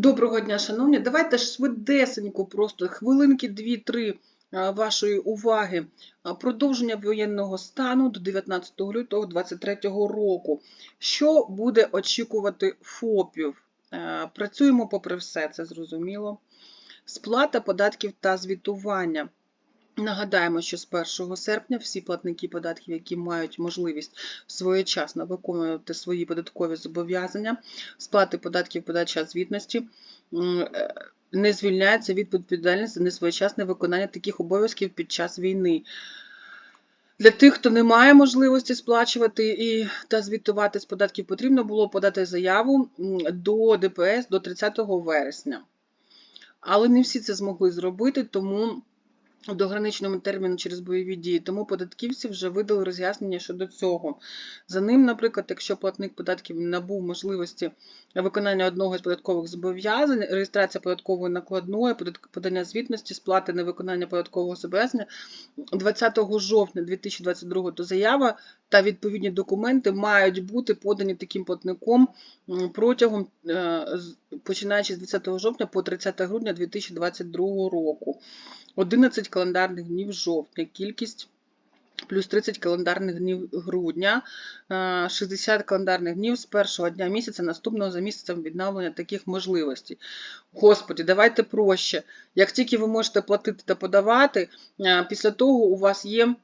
Доброго дня, шановні. Давайте швидесенько, просто хвилинки 2-3 вашої уваги. Продовження воєнного стану до 19 лютого 2023 року. Що буде очікувати ФОПів? Е, Працюємо попри все, це зрозуміло. Сплата податків та звітування. Нагадаємо, що з 1 серпня всі платники податків, які мають можливість своєчасно виконувати свої податкові зобов'язання, сплати податків, подача звітності, е, не звільняються від відповідальності за несвоєчасне виконання таких обов'язків під час війни. Для тих, хто не має можливості сплачувати і та звітувати з податків, потрібно було подати заяву до ДПС до 30 вересня. Але не всі це змогли зробити, тому до граничному терміну через бойові дії. Тому податківці вже видали роз'яснення щодо цього. За ним, наприклад, якщо платник податків набув можливості виконання одного з податкових зобов'язань, реєстрація податкової накладної, подання звітності, сплати невиконання податкового зобов'язання 20 жовтня 2022 то заява та відповідні документи мають бути подані таким платником протягом е, починаючи з 20 жовтня по 30 грудня 2022 року. 11 календарних днів жовтня, кількість плюс 30 календарних днів грудня, е, 60 календарних днів з першого дня місяця наступного за місяцем відновлення таких можливостей. Господі, давайте проще. Як тільки ви можете платити та подавати, е, після того у вас є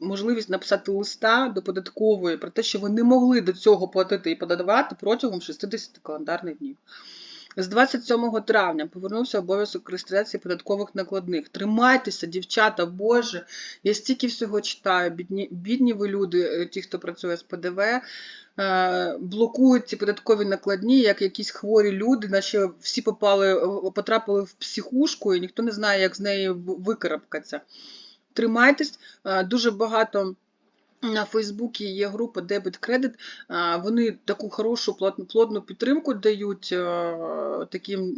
можливість написати листа до податкової про те, що ви не могли до цього платити і подавати протягом 60 календарних днів. З 27 травня повернувся обов'язок реєстрації податкових накладних. Тримайтеся, дівчата, Боже, я стільки всього читаю. Бідні, бідні ви люди, е, ті, хто працює з ПДВ, е, блокують ці податкові накладні, як якісь хворі люди, наче всі попали, е, потрапили в психушку, і ніхто не знає, як з неї викарабкатися. Тримайтесь, дуже багато. На Фейсбуці є група Дебет Кредит. Вони таку хорошу плотну підтримку дають е, таким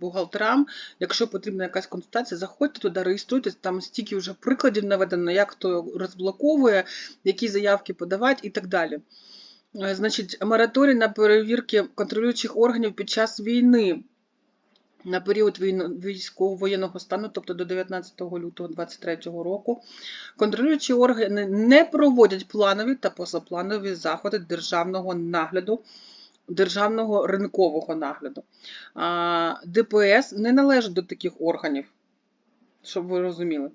бухгалтерам. Якщо потрібна якась консультація, заходьте туди, реєструйтесь. Там стільки вже прикладів наведено, як хто розблоковує, які заявки подавати і так далі. Е, Значить, мораторій на перевірки контролюючих органів під час війни. На період військово-воєнного стану, тобто до 19 лютого 2023 року, контролюючі органи не проводять планові та позапланові заходи державного нагляду, державного ринкового нагляду. ДПС не належить до таких органів, щоб ви розуміли.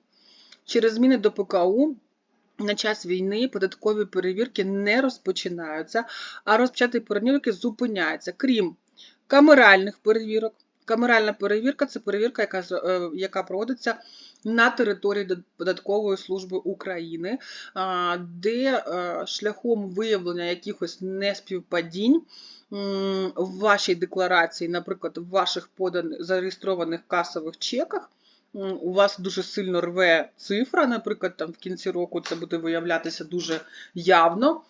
Через зміни до ПКУ на час війни податкові перевірки не розпочинаються, а розпочаті перевірки зупиняються, крім камеральних перевірок. Камеральна перевірка це перевірка, яка, е, яка проводиться на території Податкової служби України, де е, шляхом виявлення якихось неспівпадінь в вашій декларації, наприклад, в ваших поданих зареєстрованих касових чеках, у вас дуже сильно рве цифра, наприклад, там в кінці року це буде виявлятися дуже явно.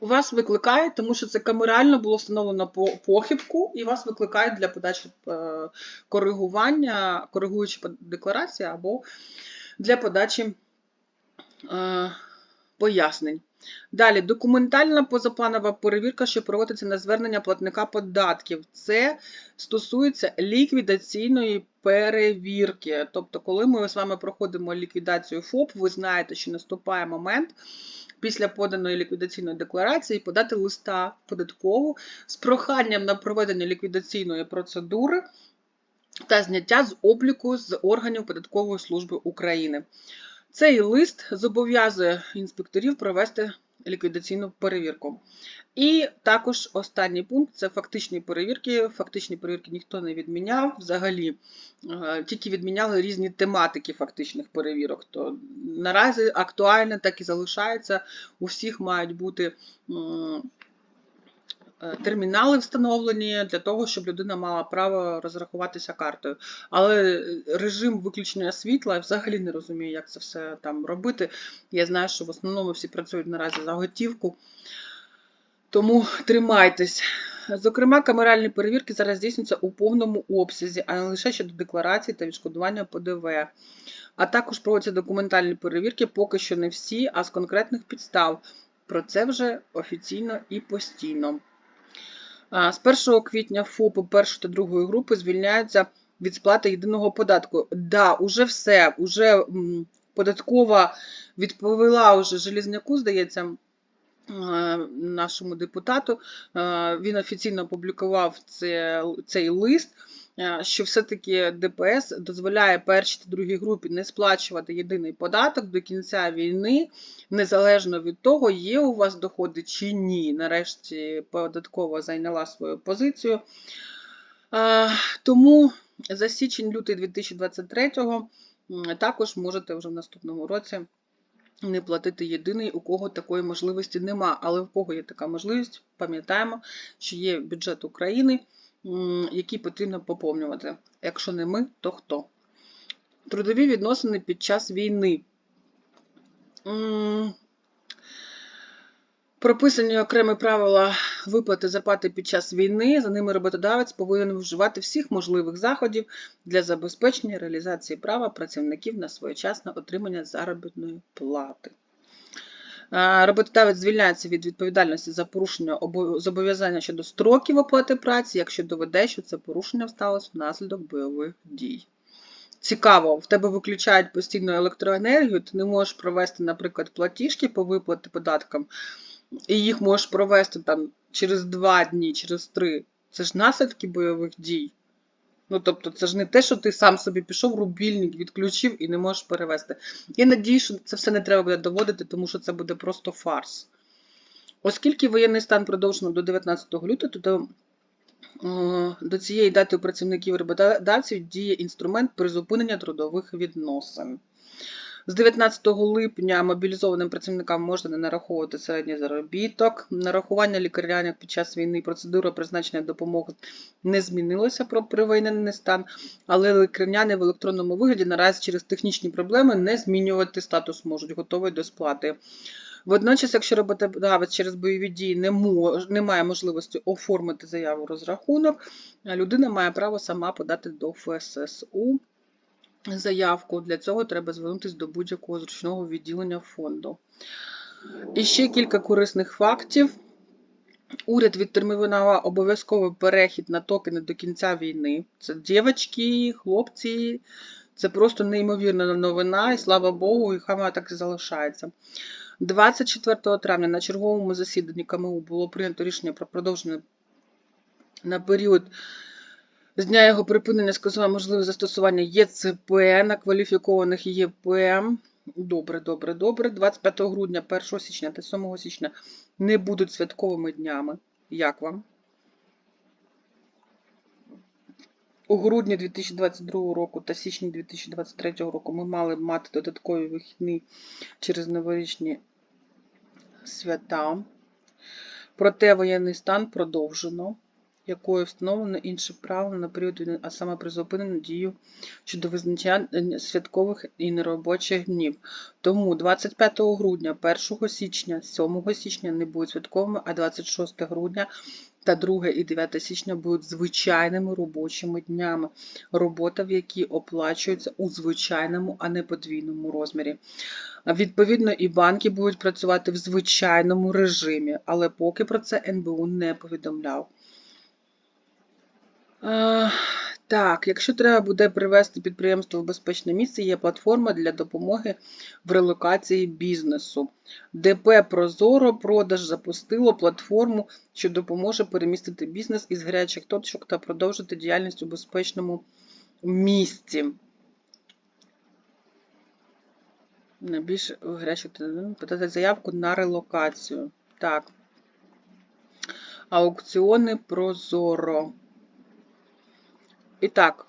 Вас викликають, тому що це камерально було встановлено по похибку, і вас викликають для подачі е, коригування, коригуючи декларації або для подачі е, пояснень. Далі, документальна позапланова перевірка, що проводиться на звернення платника податків. Це стосується ліквідаційної перевірки. Тобто, коли ми з вами проходимо ліквідацію ФОП, ви знаєте, що наступає момент після поданої ліквідаційної декларації подати листа податкову з проханням на проведення ліквідаційної процедури та зняття з обліку з органів податкової служби України. Цей лист зобов'язує інспекторів провести ліквідаційну перевірку. І також останній пункт це фактичні перевірки. Фактичні перевірки ніхто не відміняв взагалі, е, тільки відміняли різні тематики фактичних перевірок. То наразі актуальне так і залишається. У всіх мають бути термінали встановлені для того, щоб людина мала право розрахуватися картою. Але режим виключення світла я взагалі не розумію, як це все там робити. Я знаю, що в основному всі працюють наразі за готівку. Тому тримайтесь. Зокрема, камеральні перевірки зараз здійснюються у повному обсязі, а не лише щодо декларацій та відшкодування ПДВ. А також проводяться документальні перевірки, поки що не всі, а з конкретних підстав. Про це вже офіційно і постійно. З 1 квітня ФОПи першої та другої групи звільняються від сплати єдиного податку. Да, уже все, уже податкова відповіла уже Желізняку, здається, нашому депутату. Він офіційно опублікував це, цей лист, що все-таки ДПС дозволяє першій та другій групі не сплачувати єдиний податок до кінця війни, незалежно від того, є у вас доходи чи ні. Нарешті податкова зайняла свою позицію. Е, Тому за січень-лютий 2023 також можете вже в наступному році не платити єдиний, у кого такої можливості нема. Але в кого є така можливість, пам'ятаємо, що є бюджет України, який потрібно поповнювати. Якщо не ми, то хто? Трудові відносини під час війни. Прописані окремі правила виплати зарплати під час війни. За ними роботодавець повинен вживати всіх можливих заходів для забезпечення реалізації права працівників на своєчасне отримання заробітної плати. Роботодавець звільняється від відповідальності за порушення зобов'язання щодо строків оплати праці, якщо доведе, що це порушення сталося внаслідок бойових дій. Цікаво, в тебе виключають постійно електроенергію, ти не можеш провести, наприклад, платіжки по виплати податкам, і їх можеш провести там через два дні, через три. Це ж наслідки бойових дій. Ну, тобто, це ж не те, що ти сам собі пішов, рубільник відключив і не можеш перевести. Я надію, що це все не треба буде доводити, тому що це буде просто фарс. Оскільки воєнний стан продовжено до 19 лютого, то до цієї дати у працівників роботодавців діє інструмент призупинення трудових відносин. З 19 липня мобілізованим працівникам можна не нараховувати середній заробіток. Нарахування лікарняних під час війни процедура призначення допомоги не змінилася про привоєнний стан, але лікарняни в електронному вигляді наразі через технічні проблеми не змінювати статус можуть, готовий до сплати. Водночас, якщо роботодавець через бойові дії не, мож, не має можливості оформити заяву розрахунок, людина має право сама подати до ФССУ заявку. Для цього треба звернутися до будь-якого зручного відділення фонду. І ще кілька корисних фактів. Уряд відтермінував обов'язковий перехід на токени до кінця війни. Це дівчатки, хлопці. Це просто неймовірна новина, і слава Богу, і вона так і залишається. 24 травня на черговому засіданні КМУ було прийнято рішення про продовження на період з дня його припинення сказала можливе застосування ЄЦП на кваліфікованих ЄП. Добре, добре, добре. 25 грудня, 1 січня та 7 січня не будуть святковими днями. Як вам? У грудні 2022 року та січні 2023 року ми мали мати додаткові вихідні через новорічні свята. Проте воєнний стан продовжено якою встановлено інші правила на період а саме призупинено дію щодо визначення святкових і неробочих днів. Тому 25 грудня, 1 січня, 7 січня не будуть святковими, а 26 грудня та 2 і 9 січня будуть звичайними робочими днями, робота в якій оплачується у звичайному, а не подвійному розмірі. Відповідно, і банки будуть працювати в звичайному режимі, але поки про це НБУ не повідомляв. Е, Так, якщо треба буде привести підприємство в безпечне місце, є платформа для допомоги в релокації бізнесу. ДП Прозоро продаж запустило платформу, що допоможе перемістити бізнес із гарячих точок та продовжити діяльність у безпечному місці. Найбільш гарячих подати заявку на релокацію. Так. Аукціони Прозоро. І так,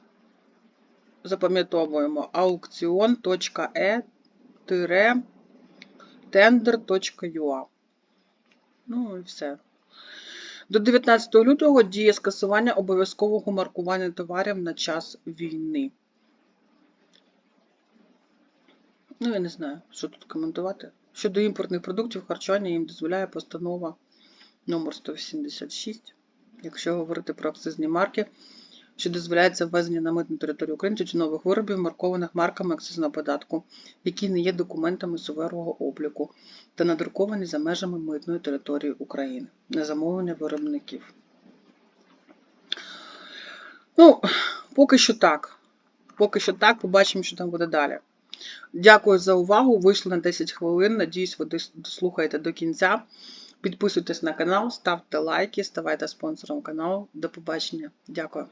запам'ятовуємо aukcion.e-tender.ua. Ну і все. До 19 лютого діє скасування обов'язкового маркування товарів на час війни. Ну, я не знаю, що тут коментувати. Щодо імпортних продуктів, харчування їм дозволяє постанова номер 186. Якщо говорити про акцизні марки, що дозволяється ввезення на митну територію України тютюнових виробів, маркованих марками акцизного податку, які не є документами суверого обліку та надруковані за межами митної території України на замовлення виробників. Ну, поки що так. Поки що так, побачимо, що там буде далі. Дякую за увагу. Вийшло на 10 хвилин. Надіюсь, ви дос- дослухаєте до кінця. Підписуйтесь на канал, ставте лайки, ставайте спонсором каналу. До побачення. Дякую.